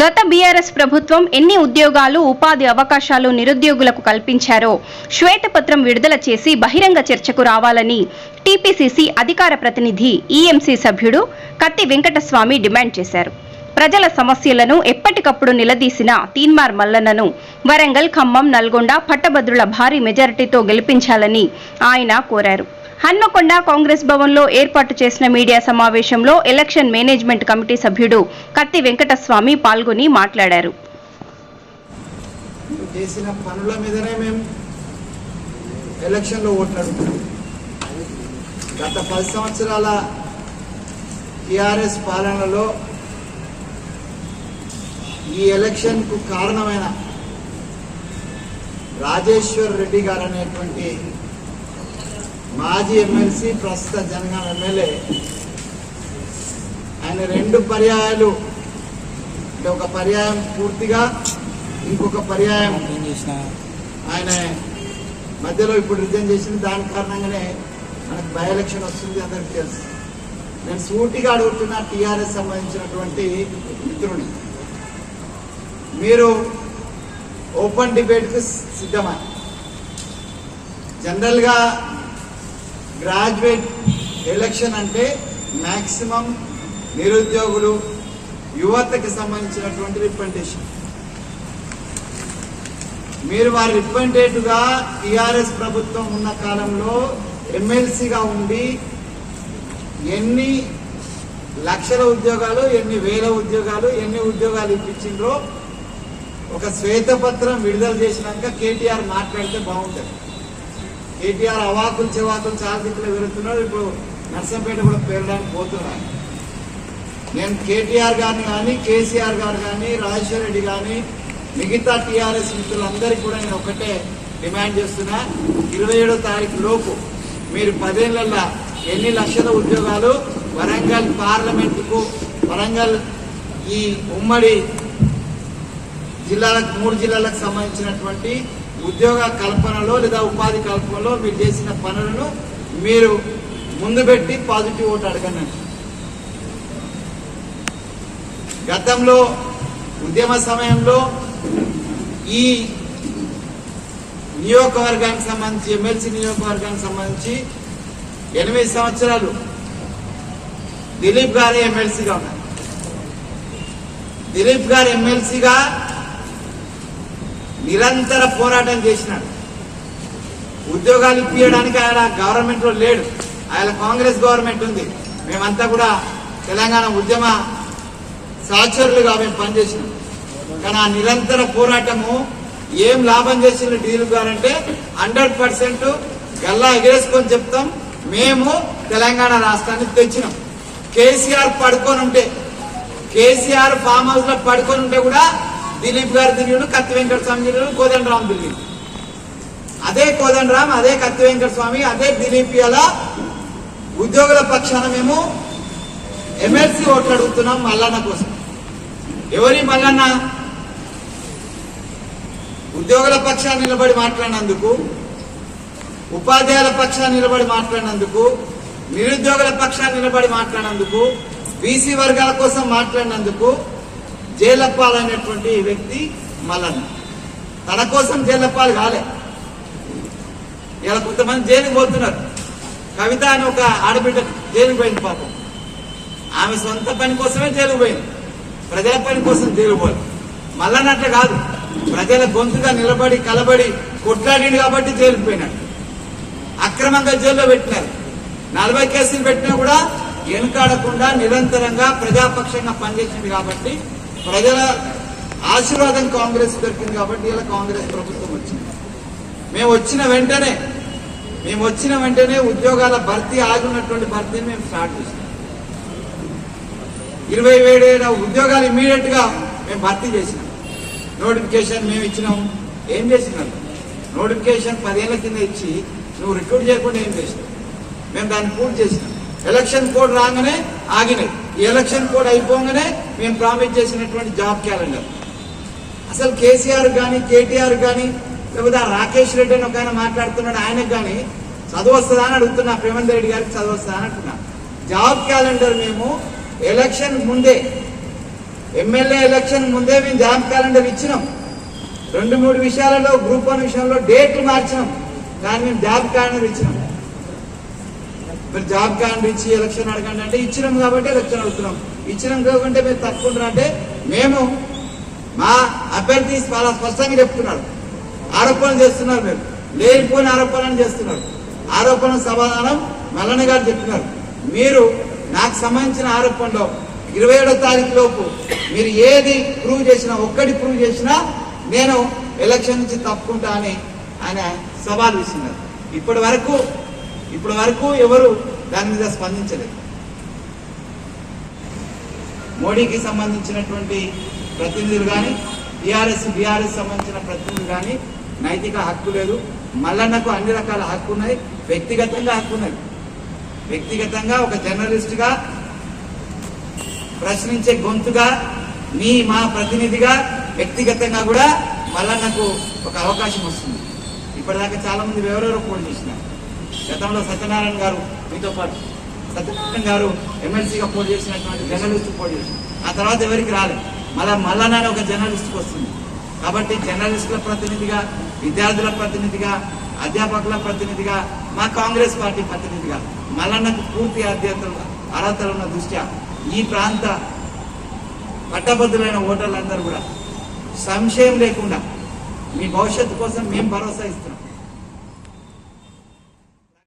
గత బీఆర్ఎస్ ప్రభుత్వం ఎన్ని ఉద్యోగాలు ఉపాధి అవకాశాలు నిరుద్యోగులకు కల్పించారో శ్వేతపత్రం విడుదల చేసి బహిరంగ చర్చకు రావాలని టీపీసీసీ అధికార ప్రతినిధి ఈఎంసీ సభ్యుడు కత్తి వెంకటస్వామి డిమాండ్ చేశారు. ప్రజల సమస్యలను ఎప్పటికప్పుడు నిలదీసిన తీన్మార్ మల్లన్నను వరంగల్ ఖమ్మం నల్గొండ పట్టభద్రుల భారీ మెజారిటీతో గెలిపించాలని ఆయన కోరారు. హన్మకొండ కాంగ్రెస్ భవన్లో ఏర్పాటు చేసిన మీడియా సమావేశంలో ఎలక్షన్ మేనేజ్మెంట్ కమిటీ సభ్యుడు కత్తి వెంకటస్వామి పాల్గొని మాట్లాడారు. చేసిన పనుల మీదనే మేము ఎలక్షన్లో గత పది సంవత్సరాల టిఆర్ఎస్ పాలనలో ఈ ఎలక్షన్కు కారణమైన రాజేశ్వర్ రెడ్డి గారు అనేటువంటి మాజీ ఎమ్మెల్సీ ప్రస్తుత జనగాం ఎమ్మెల్యే. ఆయన రెండు పర్యాయాలు. అంటే ఒక పర్యాయం పూర్తిగా ఇంకొక పర్యాయం ఆయన మధ్యలో ఇప్పుడు రిజైన్ చేసింది. దాని కారణంగానే మనకు బై ఎలక్షన్ వస్తుంది అందరికి తెలుసు. నేను సూటిగా అడుగుతున్న టీఆర్ఎస్ సంబంధించినటువంటి మిత్రుని మీరు ఓపెన్ డిబేట్కి సిద్ధమా? జనరల్గా గ్రాడ్యుయేట్ ఎలక్షన్ అంటే మ్యాక్సిమం నిరుద్యోగులు యువతకి సంబంధించినటువంటి రిప్రజెంటేషన్. మీరు వారి రిప్రజెంటేటివ్గా టీఆర్ఎస్ ప్రభుత్వం ఉన్న కాలంలో ఎమ్మెల్సీగా ఉండి ఎన్ని లక్షల ఉద్యోగాలు ఎన్ని వేల ఉద్యోగాలు ఎన్ని ఉద్యోగాలు ఇప్పించిండ్రో ఒక శ్వేతపత్రం విడుదల చేసినాక కేటీఆర్ మాట్లాడితే బాగుంటుంది. కేటీఆర్ అవాకులు చెవాకులు చాలా దిక్కులు వెళుతున్నాడు ఇప్పుడు నర్సంపేట కూడా పేరడానికి పోతున్నాడు. నేను కేటీఆర్ గారిని కానీ కేసీఆర్ గారు కానీ రాజశేఖర రెడ్డి కానీ మిగతా టీఆర్ఎస్ మిత్రులందరికీ కూడా నేను ఒకటే డిమాండ్ చేస్తున్నా. ఇరవై ఏడో తారీఖు లోపు మీరు పదేళ్ళలో ఎన్ని లక్షల ఉద్యోగాలు వరంగల్ పార్లమెంటుకు వరంగల్ ఈ ఉమ్మడి జిల్లాలకు మూడు జిల్లాలకు సంబంధించినటువంటి ఉద్యోగ కల్పనలో లేదా ఉపాధి కల్పనలో మీరు చేసిన పనులను మీరు ముందు పెట్టి పాజిటివ్ ఓటు అడగండి. గతంలో ఉద్యమ సమయంలో ఈ నియోజకవర్గానికి సంబంధించి ఎమ్మెల్సీ నియోజకవర్గానికి సంబంధించి ఎనిమిది సంవత్సరాలు దిలీప్ గారు ఎమ్మెల్సీగా ఉన్నారు. దిలీప్ గారు ఎమ్మెల్సీగా నిరంతర పోరాటం చేసినాడు. ఉద్యోగాలు ఇప్పించడానికి ఆయన గవర్నమెంట్లో లేడు. ఆయన కాంగ్రెస్ గవర్నమెంట్ ఉంది. మేమంతా కూడా తెలంగాణ ఉద్యమ సహచరులుగా మేము పనిచేసినాం. కానీ ఆ నిరంతర పోరాటము ఏం లాభం చేసిన డీల్ గారంటే హండ్రెడ్ పర్సెంట్ గల్లా ఎగరేసుకొని చెప్తాం. మేము తెలంగాణ రాష్ట్రాన్ని తెచ్చినాం. కేసీఆర్ పడుకొని ఉంటే కేసీఆర్ ఫామ్ హౌస్లో పడుకొని ఉంటే కూడా దిలీప్ గారి తిరిగి కత్తి వెంకట స్వామి తిరిగి కోదండరామ్ తిరిగి అదే కోదండరామ్ అదే కత్తి వెంకట స్వామి అదే దిలీప్ అలా ఉద్యోగుల పక్షాన మేము ఎమ్మెల్సీ ఓట్లు అడుగుతున్నాం మల్లన్న కోసం. ఎవరి మల్లన్న? ఉద్యోగుల పక్షాన్ని నిలబడి మాట్లాడినందుకు ఉపాధ్యాయుల పక్షాన్ని నిలబడి మాట్లాడినందుకు నిరుద్యోగుల పక్షాన్ని నిలబడి మాట్లాడినందుకు బీసీ వర్గాల కోసం మాట్లాడినందుకు జైలప్పాల్ అనేటువంటి వ్యక్తి మల్లన్న. తన కోసం జైలప్పాలు కాలే. ఇలా కొంతమంది జైలుకి పోతున్నారు. కవిత అని ఒక ఆడబిడ్డ జైలుకి పోయింది పాపం. ఆమె సొంత పని కోసమే జైలుకు పోయింది. ప్రజల పని కోసం జైలు పోయి మల్లన్నట్లు కాదు. ప్రజల గొంతుగా నిలబడి కలబడి కొట్లాడింది కాబట్టి జైలుకు పోయినాడు. అక్రమంగా జైల్లో పెట్టినారు. నలభై కేసులు పెట్టినా కూడా వెనుకాడకుండా నిరంతరంగా ప్రజాపక్షంగా పనిచేసింది కాబట్టి ప్రజల ఆశీర్వాదం కాంగ్రెస్ దొరికింది కాబట్టి ఇలా కాంగ్రెస్ ప్రభుత్వం వచ్చింది. మేము వచ్చిన వెంటనే మేము వచ్చిన వెంటనే ఉద్యోగాల భర్తీ ఆగున్నటువంటి భర్తీని మేము స్టార్ట్ చేసాం ఇరవై ఏడు ఉద్యోగాలు ఇమీడియట్గా మేము భర్తీ చేసినాం. నోటిఫికేషన్ మేము ఇచ్చినాం. ఏం చేసినాం? నోటిఫికేషన్ పదేళ్ళ కింద ఇచ్చి నువ్వు రిక్రూట్ చేయకుండా ఏం చేసినావు? మేము దాన్ని పూర్తి చేసినాం. ఎలక్షన్ కోడ్ రాగానే ఆగినాయి. ఈ ఎలక్షన్ కూడా అయిపోగానే మేము ప్రామిస్ చేసినటువంటి జాబ్ క్యాలెండర్. అసలు కేసీఆర్ కానీ కేటీఆర్ కానీ లేకపోతే ఆ రాకేష్ రెడ్డి అని ఒక ఆయన మాట్లాడుతున్నాడు ఆయనకు కానీ చదువు అని అడుగుతున్నా ప్రేమంత్ రెడ్డి గారికి చదువు అని అంటున్నా. జాబ్ క్యాలెండర్ మేము ఎలక్షన్ ముందే ఎమ్మెల్యే ఎలక్షన్ ముందే మేము జాబ్ క్యాలెండర్ ఇచ్చినాం. రెండు మూడు విషయాలలో గ్రూప్ వన్ విషయంలో డేట్లు మార్చినాం. కానీ మేము జాబ్ క్యాలెండర్ ఇచ్చినాం. మీరు జాబ్ క్యాలెండర్ ఇచ్చి ఎలక్షన్ అడగండి అంటే ఇచ్చినాం కాబట్టి ఎలక్షన్ అడుగుతున్నాం ఇచ్చినాం కాబట్టి మీరు తప్పుకుంటారు అంటే మేము మా అభ్యర్థి చాలా స్పష్టంగా చెప్తున్నారు. ఆరోపణలు చేస్తున్నారు మీరు లేనిపోయిన ఆరోపణలు చేస్తున్నారు. ఆరోపణ సమాధానం మల్లన్న గారు చెప్తున్నారు మీరు నాకు సంబంధించిన ఆరోపణలో ఇరవై ఏడో తారీఖు లోపు మీరు ఏది ప్రూవ్ చేసినా ఒక్కటి ప్రూవ్ చేసినా నేను ఎలక్షన్ నుంచి తప్పుకుంటా అని ఆయన సవాల్ ఇస్తున్నారు ఇప్పటి వరకు ఇప్పటి వరకు ఎవరు దాని మీద స్పందించలేదు. మోడీకి సంబంధించినటువంటి ప్రతినిధులు కానీ టీఆర్ఎస్ బీఆర్ఎస్ సంబంధించిన ప్రతినిధులు కానీ నైతిక హక్కు లేదు. మల్లన్నకు అన్ని రకాల హక్కు ఉన్నాయి. వ్యక్తిగతంగా హక్కు ఉన్నది. వ్యక్తిగతంగా ఒక జర్నలిస్ట్గా ప్రశ్నించే గొంతుగా మీ మా ప్రతినిధిగా వ్యక్తిగతంగా కూడా మల్లన్నకు ఒక అవకాశం వస్తుంది. ఇప్పటిదాకా చాలామంది ఎవరెవరో ఫోన్ చేసినారు. గతంలో సత్యనారాయణ గారు మీతో పాటు సత్యనారాయణ గారు ఎమ్మెల్సీగా పోటీ చేసినటువంటి జర్నలిస్ట్ పోటీ చేసిన ఆ తర్వాత ఎవరికి రాలేదు. మళ్ళా మల్లన్న ఒక జర్నలిస్ట్కి వస్తుంది. కాబట్టి జర్నలిస్టుల ప్రతినిధిగా విద్యార్థుల ప్రతినిధిగా అధ్యాపకుల ప్రతినిధిగా మా కాంగ్రెస్ పార్టీ ప్రతినిధిగా మల్లన్నకు పూర్తి అధ్యతలు అర్హతలు ఉన్న దృష్ట్యా ఈ ప్రాంత పట్టభద్రులైన ఓటర్లందరూ కూడా సంశయం లేకుండా మీ భవిష్యత్తు కోసం మేము భరోసా ఇస్తున్నాం.